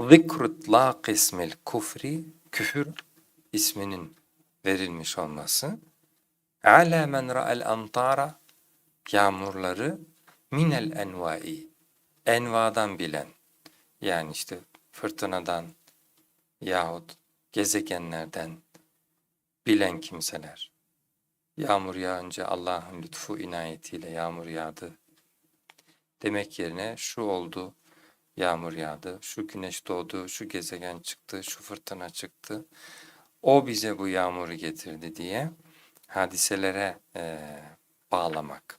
Zikru itlaq ismil kufri küfür isminin verilmiş olması. Ala men ra'el amtara yağmurları minel envai envadan bilen yani işte fırtınadan yahut gezegenlerden bilen kimseler. Yağmur yağınca Allah'ın lütfu inayetiyle yağmur yağdı. Demek yerine şu oldu, yağmur yağdı, şu güneş doğdu, şu gezegen çıktı, şu fırtına çıktı. O bize bu yağmuru getirdi diye hadiselere eee, bağlamak.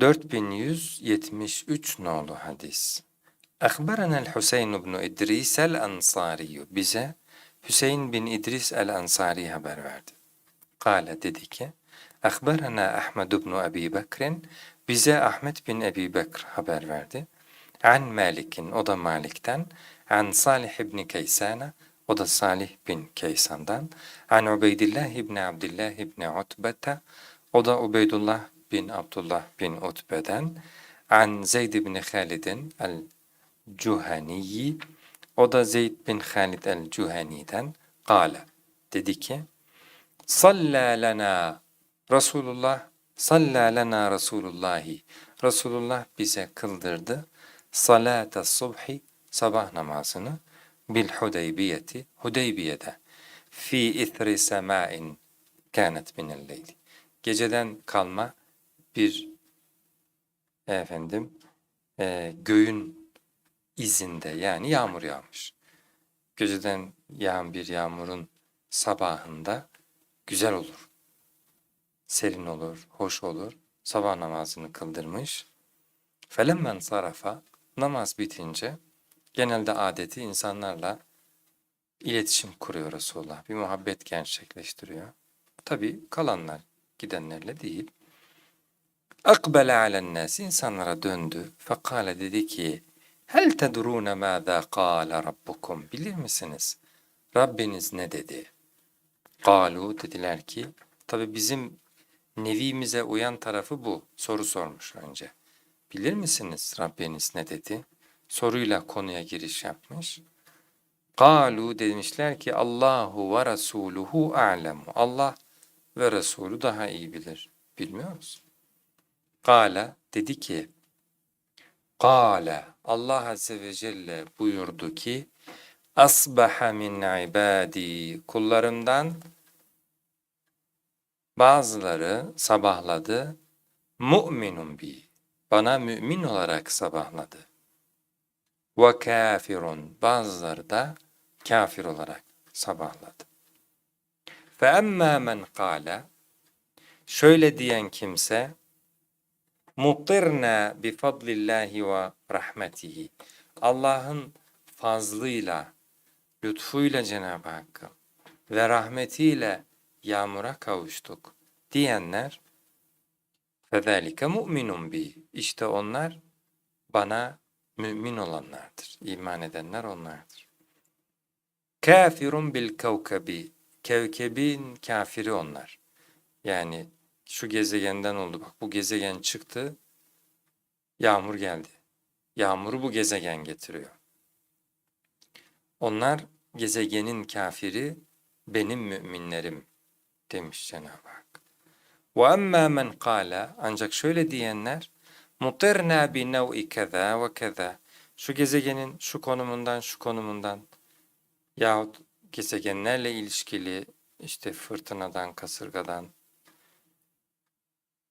4173 nolu hadis. Akbarana el-Hüseyin ibn İdris el-Ansari. Bize Hüseyin bin İdris el-Ansari haber verdi. Kale dedi ki, Akbarana Ahmed ibn Ebi Bekir'in bize Ahmet bin Ebi Bekir haber verdi. An Malik'in, o da Malik'ten. An Salih ibn Keysana, o da Salih bin Keysan'dan. An Ubeydillah ibn Abdillah ibn Utbeta, o da Ubeydullah bin Abdullah bin Utbe'den. An Zeyd ibn Halid'in el-Cuhaniyi, o da Zeyd bin Halid el-Cuhani'den. Kale, dedi ki, Salla lena Resulullah salla lena Resulullahi Resulullah bize kıldırdı salate subhi sabah namazını bil Hudeybiyeti Hudeybiye'de fi ithri semain kânet minel leyli geceden kalma bir efendim e, göğün izinde yani yağmur yağmış. Geceden yağan bir yağmurun sabahında güzel olur. Serin olur, hoş olur. Sabah namazını kıldırmış. Felemmen sarafa namaz bitince genelde adeti insanlarla iletişim kuruyor Resulullah. Bir muhabbet gerçekleştiriyor. Tabi kalanlar gidenlerle değil. Akbele alen nas insanlara döndü. Fekale dedi ki Hel tedrune mâzâ kâle rabbukum bilir misiniz? Rabbiniz ne dedi? Kalu dediler ki tabi bizim nevimize uyan tarafı bu. Soru sormuş önce. Bilir misiniz Rabbiniz ne dedi? Soruyla konuya giriş yapmış. Kalu demişler ki Allahu ve Resuluhu a'lemu. Allah ve Resulü daha iyi bilir. Bilmiyor musun? Kala dedi ki Kale Allah Azze ve Celle buyurdu ki Asbaha min ibadi kullarımdan bazıları sabahladı mu'minun bi bana mümin olarak sabahladı. Ve kafirun bazıları da kafir olarak sabahladı. Fe emmâ men kâle şöyle diyen kimse Muttirna bi fadlillahi ve rahmetihi. Allah'ın fazlıyla, lütfuyla Cenab-ı Hakk'a ve rahmetiyle yağmura kavuştuk diyenler فَذَٰلِكَ mu'minun bi. İşte onlar bana mümin olanlardır. İman edenler onlardır. Kafirun bil kevkebi. Kevkebin kafiri onlar. Yani şu gezegenden oldu bak bu gezegen çıktı yağmur geldi. Yağmuru bu gezegen getiriyor. Onlar gezegenin kafiri benim müminlerim demiş Cenab-ı Hak. Ve emmâ men kâle ancak şöyle diyenler mutirnâ bi nev'i keza ve keza şu gezegenin şu konumundan şu konumundan yahut gezegenlerle ilişkili işte fırtınadan, kasırgadan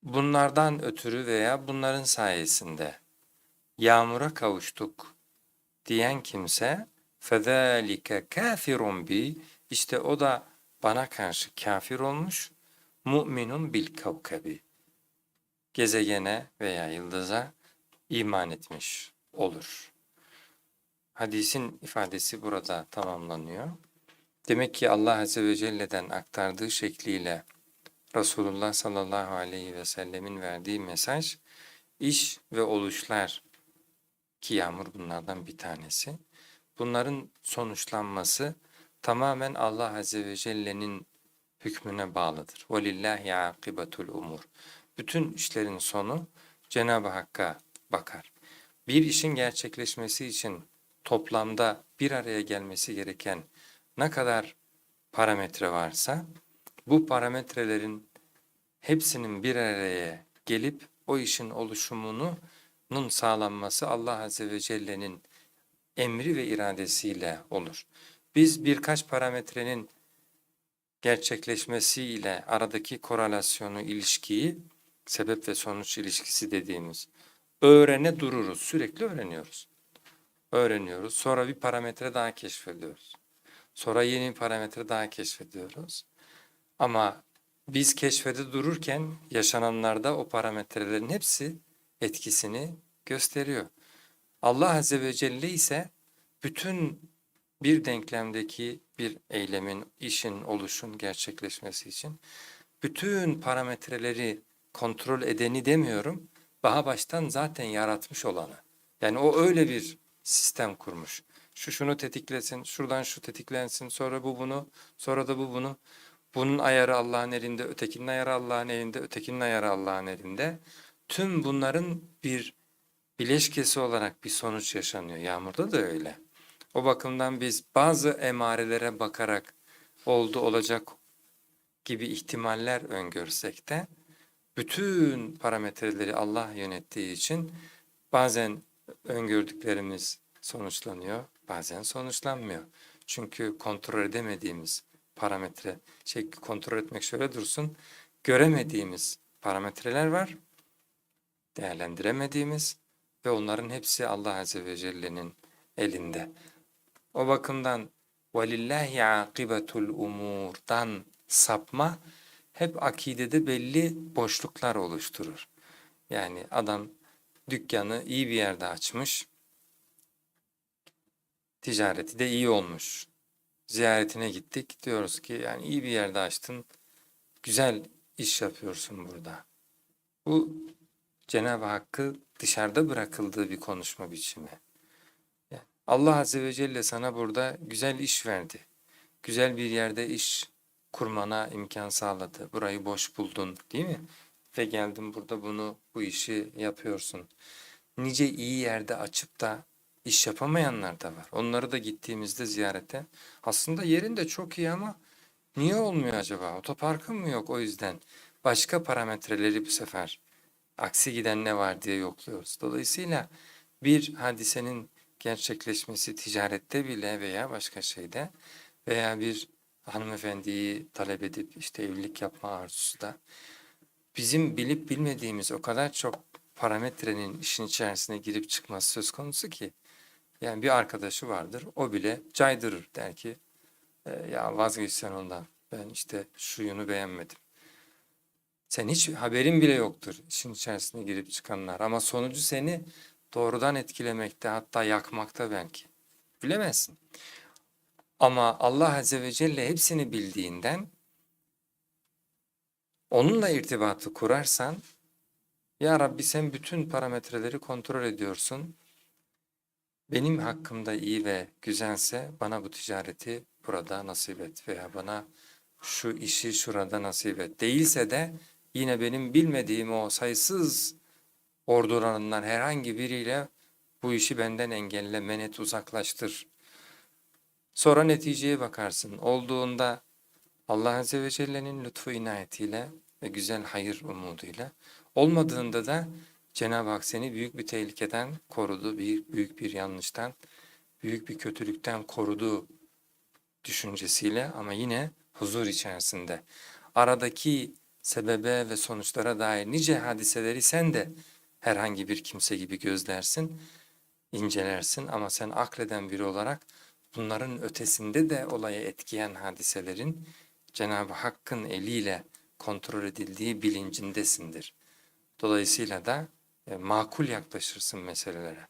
bunlardan ötürü veya bunların sayesinde yağmura kavuştuk diyen kimse فَذَٰلِكَ كَافِرٌ bi işte o da bana karşı kafir olmuş, mu'minun bil kavkabi. Gezegene veya yıldıza iman etmiş olur. Hadisin ifadesi burada tamamlanıyor. Demek ki Allah Azze ve Celle'den aktardığı şekliyle Resulullah sallallahu aleyhi ve sellemin verdiği mesaj iş ve oluşlar ki yağmur bunlardan bir tanesi. Bunların sonuçlanması tamamen Allah Azze ve Celle'nin hükmüne bağlıdır. وَلِلَّهِ عَاقِبَةُ umur. Bütün işlerin sonu Cenab-ı Hakk'a bakar. Bir işin gerçekleşmesi için toplamda bir araya gelmesi gereken ne kadar parametre varsa bu parametrelerin hepsinin bir araya gelip o işin oluşumunun sağlanması Allah Azze ve Celle'nin emri ve iradesiyle olur. Biz birkaç parametrenin gerçekleşmesiyle aradaki korelasyonu, ilişkiyi, sebep ve sonuç ilişkisi dediğimiz öğrene dururuz. Sürekli öğreniyoruz. Öğreniyoruz. Sonra bir parametre daha keşfediyoruz. Sonra yeni bir parametre daha keşfediyoruz. Ama biz keşfede dururken yaşananlarda o parametrelerin hepsi etkisini gösteriyor. Allah Azze ve Celle ise bütün bir denklemdeki bir eylemin, işin, oluşun gerçekleşmesi için bütün parametreleri kontrol edeni demiyorum, daha baştan zaten yaratmış olanı. Yani o öyle bir sistem kurmuş. Şu şunu tetiklesin, şuradan şu tetiklensin, sonra bu bunu, sonra da bu bunu. Bunun ayarı Allah'ın elinde, ötekinin ayarı Allah'ın elinde, ötekinin ayarı Allah'ın elinde. Tüm bunların bir bileşkesi olarak bir sonuç yaşanıyor. Yağmurda da öyle. O bakımdan biz bazı emarelere bakarak oldu olacak gibi ihtimaller öngörsek de bütün parametreleri Allah yönettiği için bazen öngördüklerimiz sonuçlanıyor, bazen sonuçlanmıyor. Çünkü kontrol edemediğimiz parametre, şey kontrol etmek şöyle dursun, göremediğimiz parametreler var, değerlendiremediğimiz ve onların hepsi Allah Azze ve Celle'nin elinde. O bakımdan velillahi akibetul umurdan sapma hep akidede belli boşluklar oluşturur. Yani adam dükkanı iyi bir yerde açmış, ticareti de iyi olmuş. Ziyaretine gittik, diyoruz ki yani iyi bir yerde açtın, güzel iş yapıyorsun burada. Bu Cenab-ı Hakk'ı dışarıda bırakıldığı bir konuşma biçimi. Allah Azze ve Celle sana burada güzel iş verdi. Güzel bir yerde iş kurmana imkan sağladı. Burayı boş buldun değil mi? Ve geldin burada bunu, bu işi yapıyorsun. Nice iyi yerde açıp da iş yapamayanlar da var. Onları da gittiğimizde ziyarete aslında yerinde çok iyi ama niye olmuyor acaba? Otoparkın mı yok o yüzden? Başka parametreleri bu sefer aksi giden ne var diye yokluyoruz. Dolayısıyla bir hadisenin gerçekleşmesi ticarette bile veya başka şeyde veya bir hanımefendiyi talep edip işte evlilik yapma arzusu da bizim bilip bilmediğimiz o kadar çok parametrenin işin içerisine girip çıkması söz konusu ki yani bir arkadaşı vardır o bile caydırır der ki "E, ya vazgeçsen ondan ben işte şuyunu beğenmedim. Sen hiç haberin bile yoktur işin içerisine girip çıkanlar ama sonucu seni doğrudan etkilemekte hatta yakmakta belki. Bilemezsin. Ama Allah Azze ve Celle hepsini bildiğinden onunla irtibatı kurarsan Ya Rabbi sen bütün parametreleri kontrol ediyorsun. Benim hakkımda iyi ve güzelse bana bu ticareti burada nasip et veya bana şu işi şurada nasip et. Değilse de yine benim bilmediğim o sayısız ordularından herhangi biriyle bu işi benden engelle, men et, uzaklaştır. Sonra neticeye bakarsın. Olduğunda Allah Azze ve Celle'nin lütfu inayetiyle ve güzel hayır umuduyla. Olmadığında da Cenab-ı Hak seni büyük bir tehlikeden korudu, büyük, büyük bir yanlıştan, büyük bir kötülükten korudu düşüncesiyle ama yine huzur içerisinde. Aradaki sebebe ve sonuçlara dair nice hadiseleri sen de herhangi bir kimse gibi gözlersin, incelersin ama sen akleden biri olarak bunların ötesinde de olaya etkileyen hadiselerin Cenab-ı Hakk'ın eliyle kontrol edildiği bilincindesindir. Dolayısıyla da e, makul yaklaşırsın meselelere.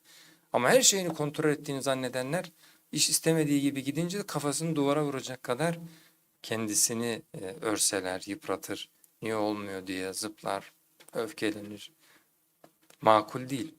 Ama her şeyini kontrol ettiğini zannedenler iş istemediği gibi gidince kafasını duvara vuracak kadar kendisini e, örseler, yıpratır. Niye olmuyor diye zıplar, öfkelenir. Makul değil.